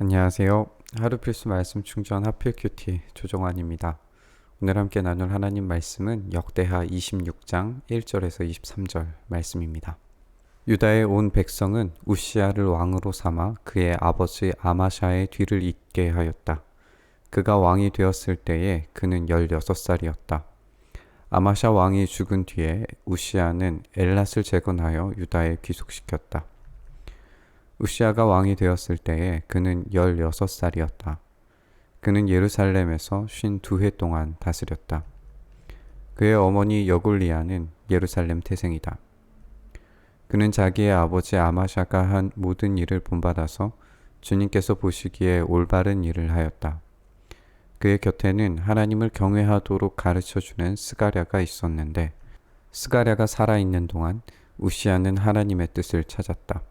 안녕하세요. 하루 필수 말씀 충전 하필 큐티 조정환입니다. 오늘 함께 나눌 하나님 말씀은 역대하 26장 1절에서 23절 말씀입니다. 유다의 온 백성은 우시아를 왕으로 삼아 그의 아버지 아마샤의 뒤를 잇게 하였다. 그가 왕이 되었을 때에 그는 16살이었다. 아마샤 왕이 죽은 뒤에 우시아는 엘랏을 재건하여 유다에 귀속시켰다. 우시아가 왕이 되었을 때에 그는 16살이었다. 그는 예루살렘에서 52해 동안 다스렸다. 그의 어머니 여골리아는 예루살렘 태생이다. 그는 자기의 아버지 아마샤가 한 모든 일을 본받아서 주님께서 보시기에 올바른 일을 하였다. 그의 곁에는 하나님을 경외하도록 가르쳐 주는 스가랴가 있었는데 스가랴가 살아 있는 동안 우시아는 하나님의 뜻을 찾았다.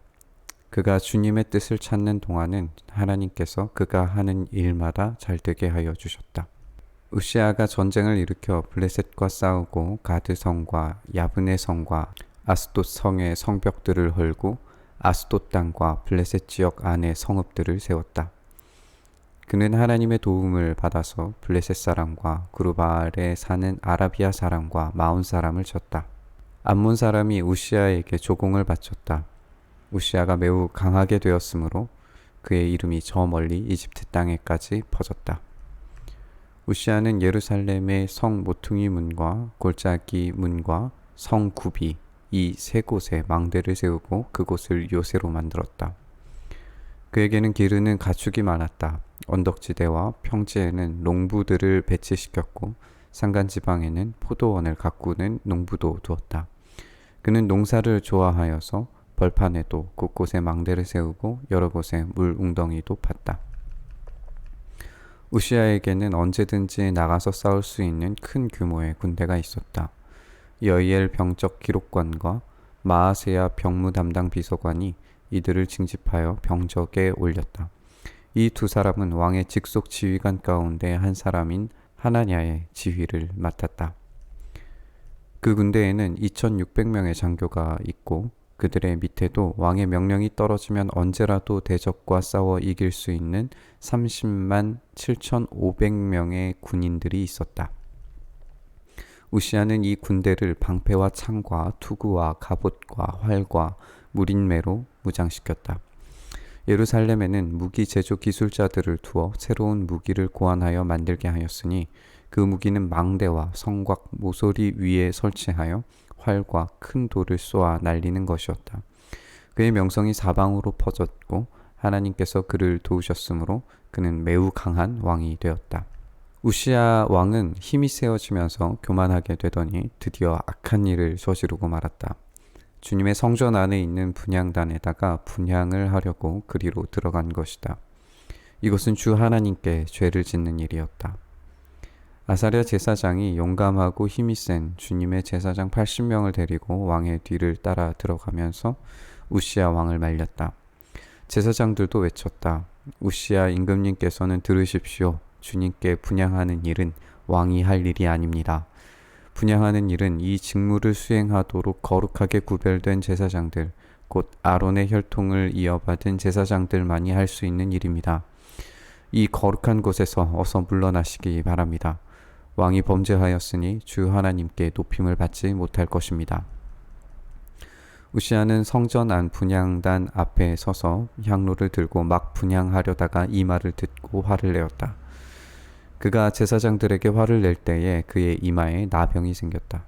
그가 주님의 뜻을 찾는 동안은 하나님께서 그가 하는 일마다 잘 되게 하여 주셨다. 우시아가 전쟁을 일으켜 블레셋과 싸우고 가드 성과 야브네 성과 아스돗 성의 성벽들을 헐고 아스돗 땅과 블레셋 지역 안에 성읍들을 세웠다. 그는 하나님의 도움을 받아서 블레셋 사람과 그루바알에 사는 아라비아 사람과 마온 사람을 쳤다. 암몬 사람이 우시아에게 조공을 바쳤다. 우시아가 매우 강하게 되었으므로 그의 이름이 저 멀리 이집트 땅에까지 퍼졌다. 우시아는 예루살렘의 성 모퉁이 문과 골짜기 문과 성 구비 이 세 곳에 망대를 세우고 그곳을 요새로 만들었다. 그에게는 기르는 가축이 많았다. 언덕지대와 평지에는 농부들을 배치시켰고 산간 지방에는 포도원을 가꾸는 농부도 두었다. 그는 농사를 좋아하여서 벌판에도 곳곳에 망대를 세우고 여러 곳에 물 웅덩이도 팠다. 우시아에게는 언제든지 나가서 싸울 수 있는 큰 규모의 군대가 있었다. 여이엘 병적 기록관과 마아세야 병무 담당 비서관이 이들을 징집하여 병적에 올렸다. 이 두 사람은 왕의 직속 지휘관 가운데 한 사람인 하나냐의 지휘를 맡았다. 그 군대에는 2,600명의 장교가 있고 그들의 밑에도 왕의 명령이 떨어지면 언제라도 대적과 싸워 이길 수 있는 30만 7,500명의 군인들이 있었다. 우시아는 이 군대를 방패와 창과 투구와 갑옷과 활과 무린매로 무장시켰다. 예루살렘에는 무기 제조 기술자들을 두어 새로운 무기를 고안하여 만들게 하였으니 그 무기는 망대와 성곽 모서리 위에 설치하여 활과 큰 돌을 쏘아 날리는 것이었다. 그의 명성이 사방으로 퍼졌고 하나님께서 그를 도우셨으므로 그는 매우 강한 왕이 되었다. 우시아 왕은 힘이 세워지면서 교만하게 되더니 드디어 악한 일을 저지르고 말았다. 주님의 성전 안에 있는 분향단에다가 분향을 하려고 그리로 들어간 것이다. 이것은 주 하나님께 죄를 짓는 일이었다. 아사랴 제사장이 용감하고 힘이 센 주님의 제사장 80명을 데리고 왕의 뒤를 따라 들어가면서 우시아 왕을 말렸다. 제사장들도 외쳤다. 우시아 임금님께서는 들으십시오. 주님께 분양하는 일은 왕이 할 일이 아닙니다. 분양하는 일은 이 직무를 수행하도록 거룩하게 구별된 제사장들, 곧 아론의 혈통을 이어받은 제사장들만이 할 수 있는 일입니다. 이 거룩한 곳에서 어서 물러나시기 바랍니다. 왕이 범죄하였으니 주 하나님께 높임을 받지 못할 것입니다. 우시아는 성전 안 분양단 앞에 서서 향로를 들고 막 분양하려다가 이 말을 듣고 화를 내었다. 그가 제사장들에게 화를 낼 때에 그의 이마에 나병이 생겼다.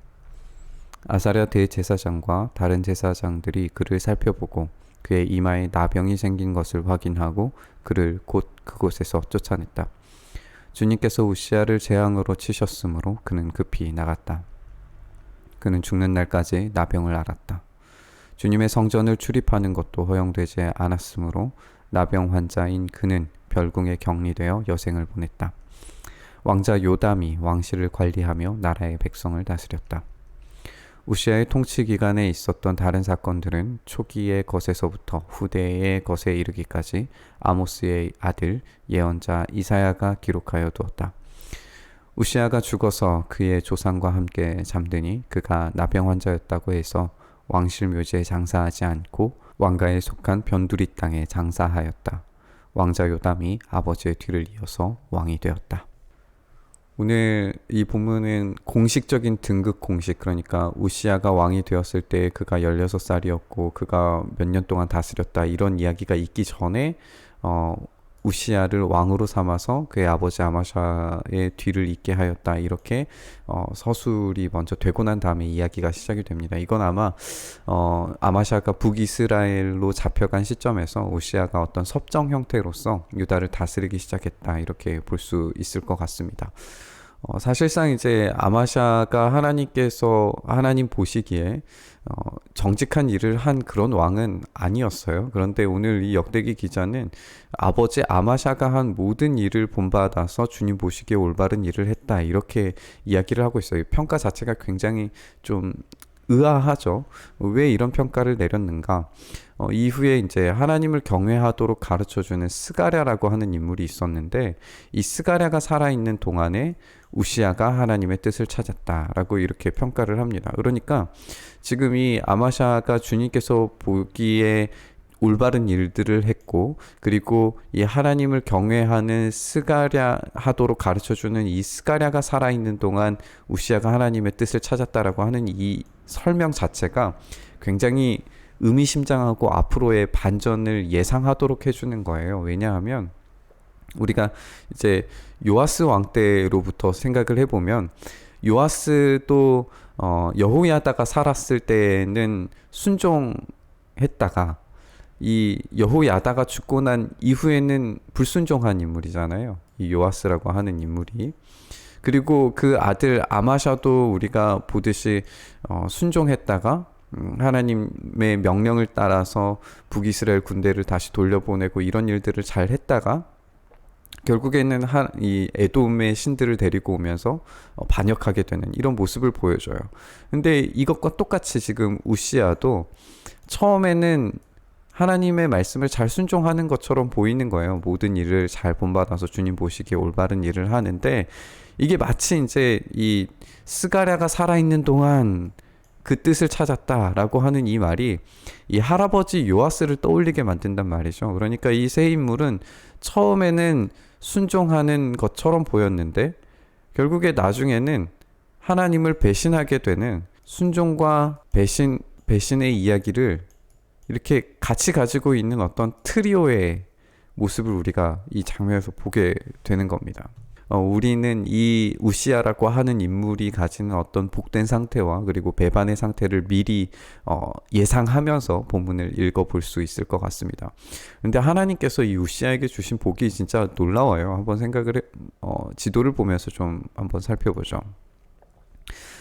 아사랴 대제사장과 다른 제사장들이 그를 살펴보고 그의 이마에 나병이 생긴 것을 확인하고 그를 곧 그곳에서 쫓아냈다. 주님께서 우시아를 재앙으로 치셨으므로 그는 급히 나갔다. 그는 죽는 날까지 나병을 앓았다. 주님의 성전을 출입하는 것도 허용되지 않았으므로 나병 환자인 그는 별궁에 격리되어 여생을 보냈다. 왕자 요담이 왕실을 관리하며 나라의 백성을 다스렸다. 우시아의 통치 기간에 있었던 다른 사건들은 초기의 것에서부터 후대의 것에 이르기까지 아모스의 아들 예언자 이사야가 기록하여 두었다. 우시아가 죽어서 그의 조상과 함께 잠드니 그가 나병 환자였다고 해서 왕실 묘지에 장사하지 않고 왕가에 속한 변두리 땅에 장사하였다. 왕자 요담이 아버지의 뒤를 이어서 왕이 되었다. 오늘 이 본문은 공식적인 등극 공식 그러니까 우시아가 왕이 되었을 때 그가 16살이었고 그가 몇 년 동안 다스렸다 이런 이야기가 있기 전에 어 우시아를 왕으로 삼아서 그의 아버지 아마샤의 뒤를 잇게 하였다 이렇게 어, 서술이 먼저 되고 난 다음에 이야기가 시작이 됩니다. 이건 아마 어, 아마샤가 북이스라엘로 잡혀간 시점에서 우시아가 어떤 섭정 형태로서 유다를 다스리기 시작했다 이렇게 볼 수 있을 것 같습니다. 어, 사실상 이제 아마샤가 하나님께서 하나님 보시기에 어, 정직한 일을 한 그런 왕은 아니었어요. 그런데 오늘 이 역대기 기자는 아버지 아마샤가 한 모든 일을 본받아서 주님 보시기에 올바른 일을 했다 이렇게 이야기를 하고 있어요. 평가 자체가 굉장히 좀 의아하죠. 왜 이런 평가를 내렸는가? 어, 이후에 이제 하나님을 경외하도록 가르쳐주는 스가랴라고 하는 인물이 있었는데 이 스가랴가 살아있는 동안에 우시아가 하나님의 뜻을 찾았다라고 이렇게 평가를 합니다. 그러니까 지금 이 아마샤가 주님께서 보기에 올바른 일들을 했고 그리고 이 하나님을 경외하는 스가랴 하도록 가르쳐 주는 이 스가랴가 살아 있는 동안 우시아가 하나님의 뜻을 찾았다라고 하는 이 설명 자체가 굉장히 의미심장하고 앞으로의 반전을 예상하도록 해주는 거예요. 왜냐하면 우리가 이제 요아스 왕 때로부터 생각을 해보면 요아스도 어, 여호야다가 살았을 때는 순종했다가 이 여호야다가 죽고 난 이후에는 불순종한 인물이잖아요. 이 요아스라고 하는 인물이. 그리고 그 아들 아마샤도 우리가 보듯이 어, 순종했다가 음, 하나님의 명령을 따라서 북이스라엘 군대를 다시 돌려보내고 이런 일들을 잘 했다가 결국에는 한, 이 에돔의 신들을 데리고 오면서 어, 반역하게 되는 이런 모습을 보여줘요. 근데 이것과 똑같이 지금 우시아도 처음에는 하나님의 말씀을 잘 순종하는 것처럼 보이는 거예요. 모든 일을 잘 본받아서 주님 보시기에 올바른 일을 하는데 이게 마치 이제 이 스가랴가 살아있는 동안 그 뜻을 찾았다라고 하는 이 말이 이 할아버지 요아스를 떠올리게 만든단 말이죠. 그러니까 이 세 인물은 처음에는 순종하는 것처럼 보였는데 결국에 나중에는 하나님을 배신하게 되는 순종과 배신 배신의 이야기를 이렇게 같이 가지고 있는 어떤 트리오의 모습을 우리가 이 장면에서 보게 되는 겁니다. 어, 우리는 이 우시아라고 하는 인물이 가지는 어떤 복된 상태와 그리고 배반의 상태를 미리 어, 예상하면서 본문을 읽어볼 수 있을 것 같습니다. 근데 하나님께서 이 우시아에게 주신 복이 진짜 놀라워요. 한번 생각을 해, 어, 지도를 보면서 좀 한번 살펴보죠.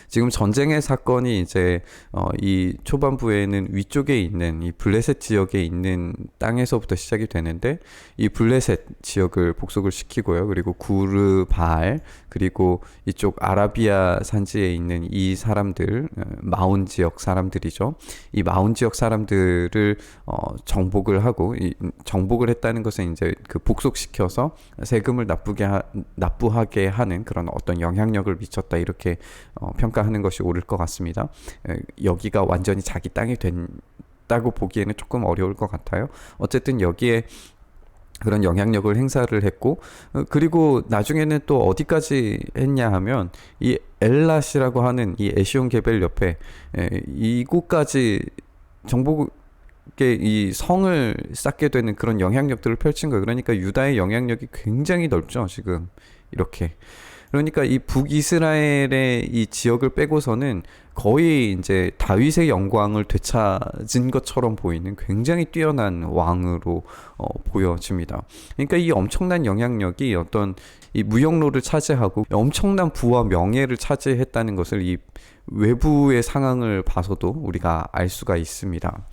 지금 전쟁의 사건이 이제 어, 이 초반부에는 위쪽에 있는 이 블레셋 지역에 있는 땅에서부터 시작이 되는데 이 블레셋 지역을 복속을 시키고요. 그리고 구르발 그리고 이쪽 아라비아 산지에 있는 이 사람들 어, 마온 지역 사람들이죠. 이 마온 지역 사람들을 어, 정복을 하고 이 정복을 했다는 것은 이제 그 복속시켜서 세금을 납부게 하, 납부하게 하는 그런 어떤 영향력을 미쳤다 이렇게 어, 평가. 평가 하는 것이 옳을 것 같습니다. 여기가 완전히 자기 땅이 된다고 보기에는 조금 어려울 것 같아요. 어쨌든 여기에 그런 영향력을 행사를 했고 어, 그리고 나중에는 또 어디까지 했냐 하면 이 엘라시라고 하는 이 에시온 개벨 옆에 이곳까지 정복의 이 성을 쌓게 되는 그런 영향력들을 펼친 거예요. 그러니까 유다의 영향력이 굉장히 넓죠. 지금 이렇게 그러니까 이 북이스라엘의 이 지역을 빼고서는 거의 이제 다윗의 영광을 되찾은 것처럼 보이는 굉장히 뛰어난 왕으로 어, 보여집니다. 그러니까 이 엄청난 영향력이 어떤 이 무역로를 차지하고 엄청난 부와 명예를 차지했다는 것을 이 외부의 상황을 봐서도 우리가 알 수가 있습니다.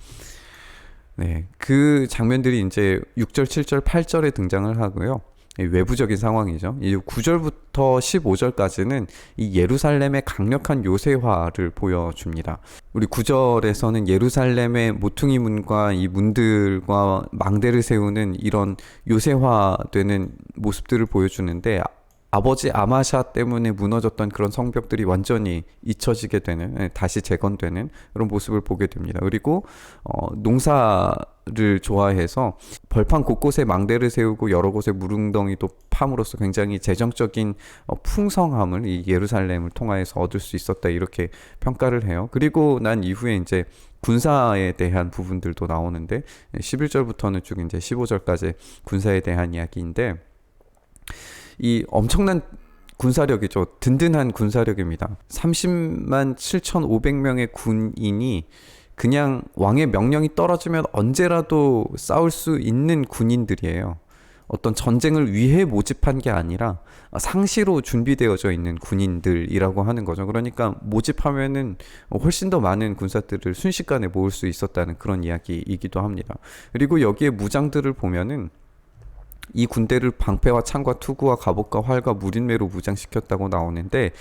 네, 그 장면들이 이제 6절, 7절, 8절에 등장을 하고요. 외부적인 상황이죠. 이 9절부터 15절까지는 이 예루살렘의 강력한 요새화를 보여줍니다. 우리 9절에서는 예루살렘의 모퉁이 문과 이 문들과 망대를 세우는 이런 요새화되는 모습들을 보여주는데 아버지 아마샤 때문에 무너졌던 그런 성벽들이 완전히 잊혀지게 되는 예, 다시 재건되는 그런 모습을 보게 됩니다. 그리고 어, 농사 를 좋아해서 벌판 곳곳에 망대를 세우고 여러 곳에 무릉덩이도 팜으로써 굉장히 재정적인 어, 풍성함을 이 예루살렘을 통하여서 얻을 수 있었다 이렇게 평가를 해요. 그리고 난 이후에 이제 군사에 대한 부분들도 나오는데 11절부터는 쭉 이제 15절까지 군사에 대한 이야기인데 이 엄청난 군사력이죠. 든든한 군사력입니다. 30만 7,500명의 군인이 그냥 왕의 명령이 떨어지면 언제라도 싸울 수 있는 군인들이에요. 어떤 전쟁을 위해 모집한 게 아니라 상시로 준비되어져 있는 군인들이라고 하는 거죠. 그러니까 모집하면은 훨씬 더 많은 군사들을 순식간에 모을 수 있었다는 그런 이야기이기도 합니다. 그리고 여기에 무장들을 보면은 이 군대를 방패와 창과 투구와 갑옷과 활과 무린매로 무장시켰다고 나오는데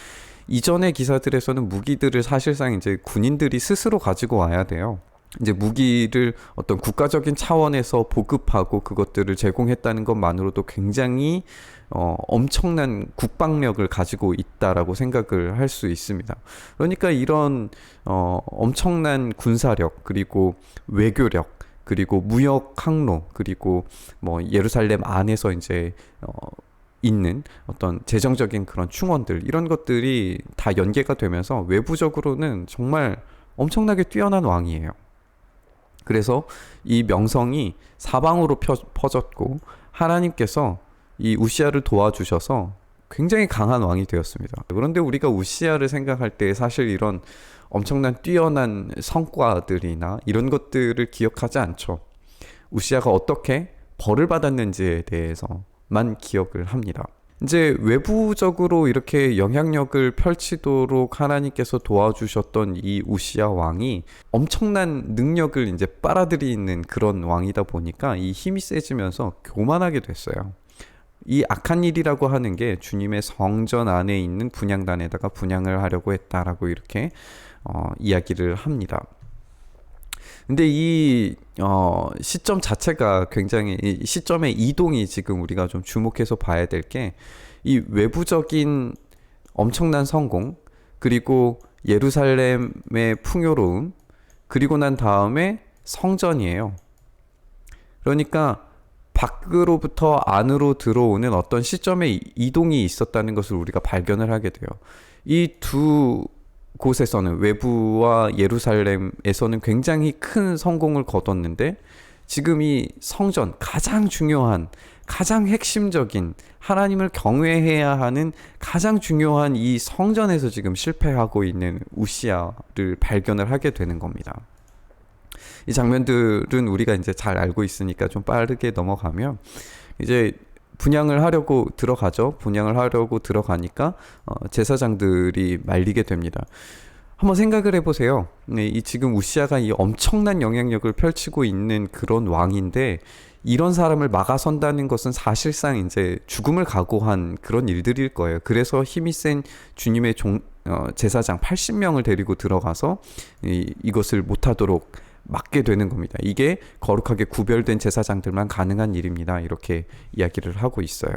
이전의 기사들에서는 무기들을 사실상 이제 군인들이 스스로 가지고 와야 돼요. 이제 무기를 어떤 국가적인 차원에서 보급하고 그것들을 제공했다는 것만으로도 굉장히 어, 엄청난 국방력을 가지고 있다라고 생각을 할 수 있습니다. 그러니까 이런 어, 엄청난 군사력 그리고 외교력 그리고 무역 항로 그리고 뭐 예루살렘 안에서 이제 어, 있는 어떤 재정적인 그런 충원들 이런 것들이 다 연계가 되면서 외부적으로는 정말 엄청나게 뛰어난 왕이에요. 그래서 이 명성이 사방으로 펴, 퍼졌고 하나님께서 이 우시아를 도와주셔서 굉장히 강한 왕이 되었습니다. 그런데 우리가 우시아를 생각할 때 사실 이런 엄청난 뛰어난 성과들이나 이런 것들을 기억하지 않죠. 우시아가 어떻게 벌을 받았는지에 대해서 만 기억을 합니다. 이제 외부적으로 이렇게 영향력을 펼치도록 하나님께서 도와주셨던 이 우시아 왕이 엄청난 능력을 이제 빨아들이는 그런 왕이다 보니까 이 힘이 세지면서 교만하게 됐어요. 이 악한 일이라고 하는 게 주님의 성전 안에 있는 분양단에다가 분양을 하려고 했다라고 이렇게 어, 이야기를 합니다. 근데 이 어, 시점 자체가 굉장히 이 시점의 이동이 지금 우리가 좀 주목해서 봐야 될 게 이 외부적인 엄청난 성공 그리고 예루살렘의 풍요로움 그리고 난 다음에 성전이에요. 그러니까 밖으로부터 안으로 들어오는 어떤 시점의 이동이 있었다는 것을 우리가 발견을 하게 돼요. 이 두 곳에서는 외부와 예루살렘에서는 굉장히 큰 성공을 거뒀는데 지금 이 성전 가장 중요한 가장 핵심적인 하나님을 경외해야 하는 가장 중요한 이 성전에서 지금 실패하고 있는 우시아를 발견을 하게 되는 겁니다. 이 장면들은 우리가 이제 잘 알고 있으니까 좀 빠르게 넘어가면 이제 분양을 하려고 들어가죠. 분양을 하려고 들어가니까 어, 제사장들이 말리게 됩니다. 한번 생각을 해보세요. 네, 이 지금 우시아가 이 엄청난 영향력을 펼치고 있는 그런 왕인데 이런 사람을 막아선다는 것은 사실상 이제 죽음을 각오한 그런 일들일 거예요. 그래서 힘이 센 주님의 종, 어, 제사장 80명을 데리고 들어가서 이, 이것을 못하도록 맞게 되는 겁니다. 이게 거룩하게 구별된 제사장들만 가능한 일입니다. 이렇게 이야기를 하고 있어요.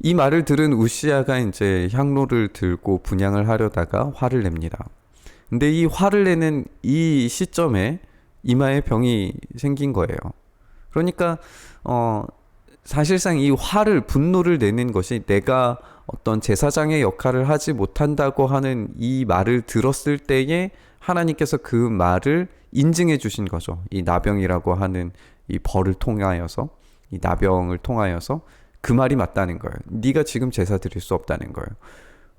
이 말을 들은 우시아가 이제 향로를 들고 분양을 하려다가 화를 냅니다. 근데 이 화를 내는 이 시점에 이마에 병이 생긴 거예요. 그러니까 어 사실상 이 화를 분노를 내는 것이 내가 어떤 제사장의 역할을 하지 못한다고 하는 이 말을 들었을 때에 하나님께서 그 말을 인증해 주신 거죠. 이 나병이라고 하는 이 벌을 통하여서 이 나병을 통하여서 그 말이 맞다는 거예요. 네가 지금 제사 드릴 수 없다는 거예요.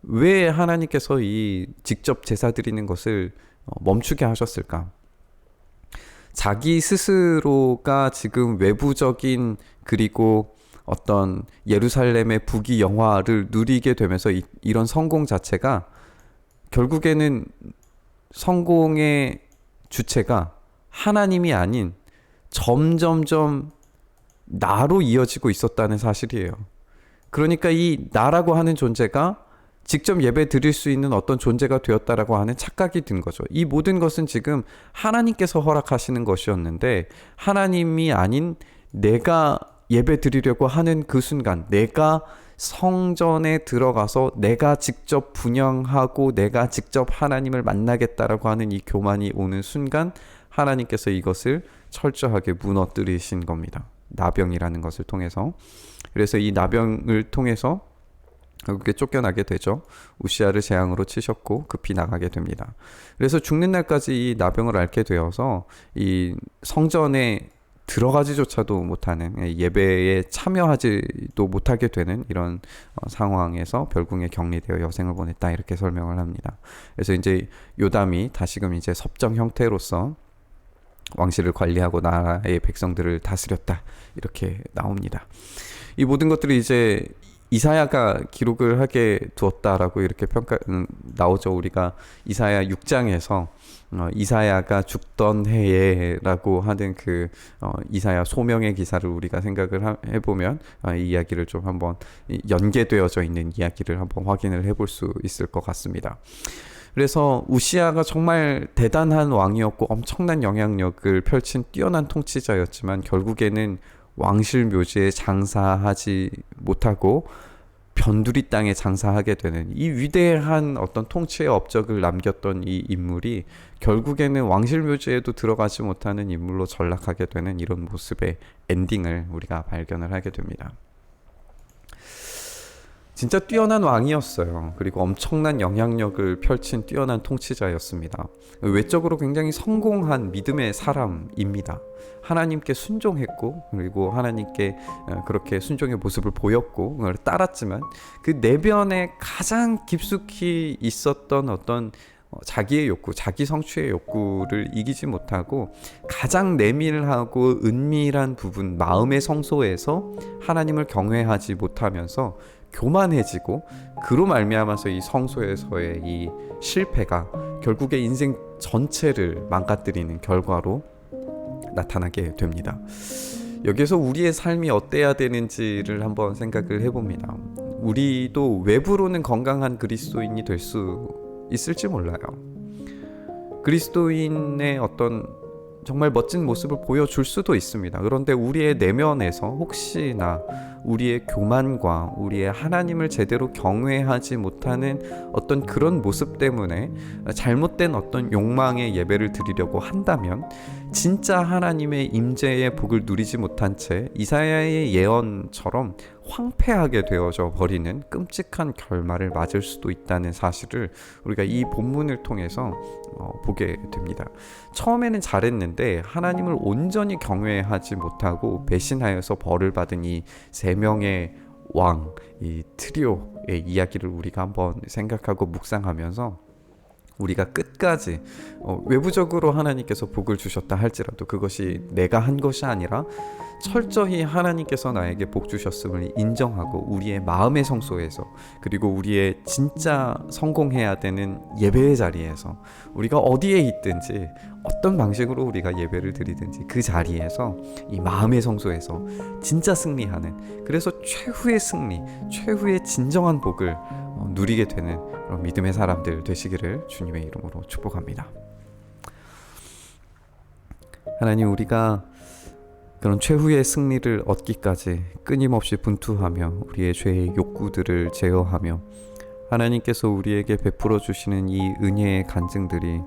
왜 하나님께서 이 직접 제사 드리는 것을 어, 멈추게 하셨을까? 자기 스스로가 지금 외부적인 그리고 어떤 예루살렘의 부귀 영화를 누리게 되면서 이, 이런 성공 자체가 결국에는 성공의 주체가 하나님이 아닌 점점점 나로 이어지고 있었다는 사실이에요. 그러니까 이 나라고 하는 존재가 직접 예배 드릴 수 있는 어떤 존재가 되었다라고 하는 착각이 든 거죠. 이 모든 것은 지금 하나님께서 허락하시는 것이었는데 하나님이 아닌 내가 예배 드리려고 하는 그 순간 내가 성전에 들어가서 내가 직접 분양하고 내가 직접 하나님을 만나겠다라고 하는 이 교만이 오는 순간 하나님께서 이것을 철저하게 무너뜨리신 겁니다. 나병이라는 것을 통해서 그래서 이 나병을 통해서 결국에 쫓겨나게 되죠. 우시아를 재앙으로 치셨고 급히 나가게 됩니다. 그래서 죽는 날까지 이 나병을 앓게 되어서 이 성전에 들어가지조차도 못하는 예, 예배에 참여하지도 못하게 되는 이런 어, 상황에서 별궁에 격리되어 여생을 보냈다 이렇게 설명을 합니다. 그래서 이제 요담이 다시금 이제 섭정 형태로서 왕실을 관리하고 나라의 백성들을 다스렸다 이렇게 나옵니다. 이 모든 것들이 이제 이사야가 기록을 하게 두었다라고 이렇게 평가 음, 나오죠. 우리가 이사야 6장에서 어, 이사야가 죽던 해에라고 하는 그 어, 이사야 소명의 기사를 우리가 생각을 하, 해보면 어, 이 이야기를 좀 한번 연계되어져 있는 이야기를 한번 확인을 해볼 수 있을 것 같습니다. 그래서 우시아가 정말 대단한 왕이었고 엄청난 영향력을 펼친 뛰어난 통치자였지만 결국에는 왕실 묘지에 장사하지 못하고 변두리 땅에 장사하게 되는 이 위대한 어떤 통치의 업적을 남겼던 이 인물이 결국에는 왕실 묘지에도 들어가지 못하는 인물로 전락하게 되는 이런 모습의 엔딩을 우리가 발견을 하게 됩니다. 진짜 뛰어난 왕이었어요. 그리고 엄청난 영향력을 펼친 뛰어난 통치자였습니다. 외적으로 굉장히 성공한 믿음의 사람입니다. 하나님께 순종했고 그리고 하나님께 어, 그렇게 순종의 모습을 보였고 그걸 따랐지만 그 내면에 가장 깊숙이 있었던 어떤 어, 자기의 욕구, 자기 성취의 욕구를 이기지 못하고 가장 내밀하고 은밀한 부분, 마음의 성소에서 하나님을 경외하지 못하면서 교만해지고 그로 말미암아서 이 성소에서의 이 실패가 결국에 인생 전체를 망가뜨리는 결과로 나타나게 됩니다. 여기서 우리의 삶이 어때야 되는지를 한번 생각을 해봅니다. 우리도 외부로는 건강한 그리스도인이 될수 있을지 몰라요. 그리스도인의 어떤 정말 멋진 모습을 보여줄 수도 있습니다. 그런데 우리의 내면에서 혹시나 우리의 교만과 우리의 하나님을 제대로 경외하지 못하는 어떤 그런 모습 때문에 잘못된 어떤 욕망의 예배를 드리려고 한다면 진짜 하나님의 임재의 복을 누리지 못한 채 이사야의 예언처럼 황폐하게 되어져 버리는 끔찍한 결말을 맞을 수도 있다는 사실을 우리가 이 본문을 통해서 어, 보게 됩니다. 처음에는 잘했는데 하나님을 온전히 경외하지 못하고 배신하여서 벌을 받은 이 세 명의 왕, 이 트리오의 이야기를 우리가 한번 생각하고 묵상하면서 우리가 끝까지 어, 외부적으로 하나님께서 복을 주셨다 할지라도 그것이 내가 한 것이 아니라 철저히 하나님께서 나에게 복 주셨음을 인정하고 우리의 마음의 성소에서 그리고 우리의 진짜 성공해야 되는 예배의 자리에서 우리가 어디에 있든지 어떤 방식으로 우리가 예배를 드리든지 그 자리에서 이 마음의 성소에서 진짜 승리하는 그래서 최후의 승리, 최후의 진정한 복을 어, 누리게 되는 그런 믿음의 사람들 되시기를 주님의 이름으로 축복합니다. 하나님 우리가 그런 최후의 승리를 얻기까지 끊임없이 분투하며 우리의 죄의 욕구들을 제어하며 하나님께서 우리에게 베풀어 주시는 이 은혜의 간증들이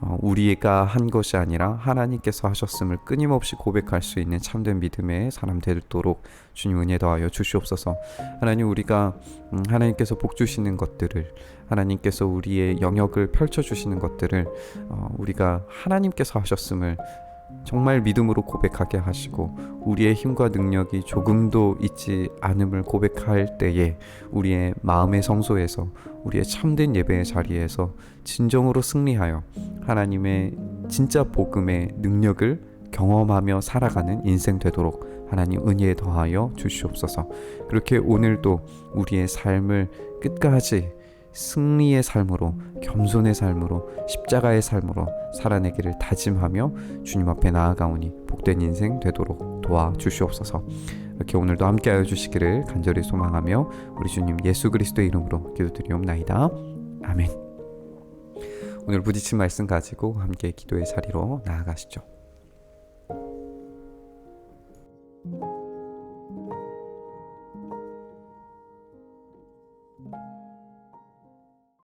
어, 우리가 한 것이 아니라 하나님께서 하셨음을 끊임없이 고백할 수 있는 참된 믿음의 사람 되도록 주님 은혜 더하여 주시옵소서. 하나님 우리가 음, 하나님께서 복 주시는 것들을 하나님께서 우리의 영역을 펼쳐 주시는 것들을 어, 우리가 하나님께서 하셨음을 정말 믿음으로 고백하게 하시고 우리의 힘과 능력이 조금도 있지 않음을 고백할 때에 우리의 마음의 성소에서 우리의 참된 예배의 자리에서 진정으로 승리하여 하나님의 진짜 복음의 능력을 경험하며 살아가는 인생 되도록 하나님 은혜에 더하여 주시옵소서. 그렇게 오늘도 우리의 삶을 끝까지 승리의 삶으로 겸손의 삶으로 십자가의 삶으로 살아내기를 다짐하며 주님 앞에 나아가오니 복된 인생 되도록 도와 주시옵소서. 이렇게 오늘도 함께하여 주시기를 간절히 소망하며 우리 주님 예수 그리스도의 이름으로 기도드리옵나이다. 아멘. 오늘 부딪힌 말씀 가지고 함께 기도의 자리로 나아가시죠.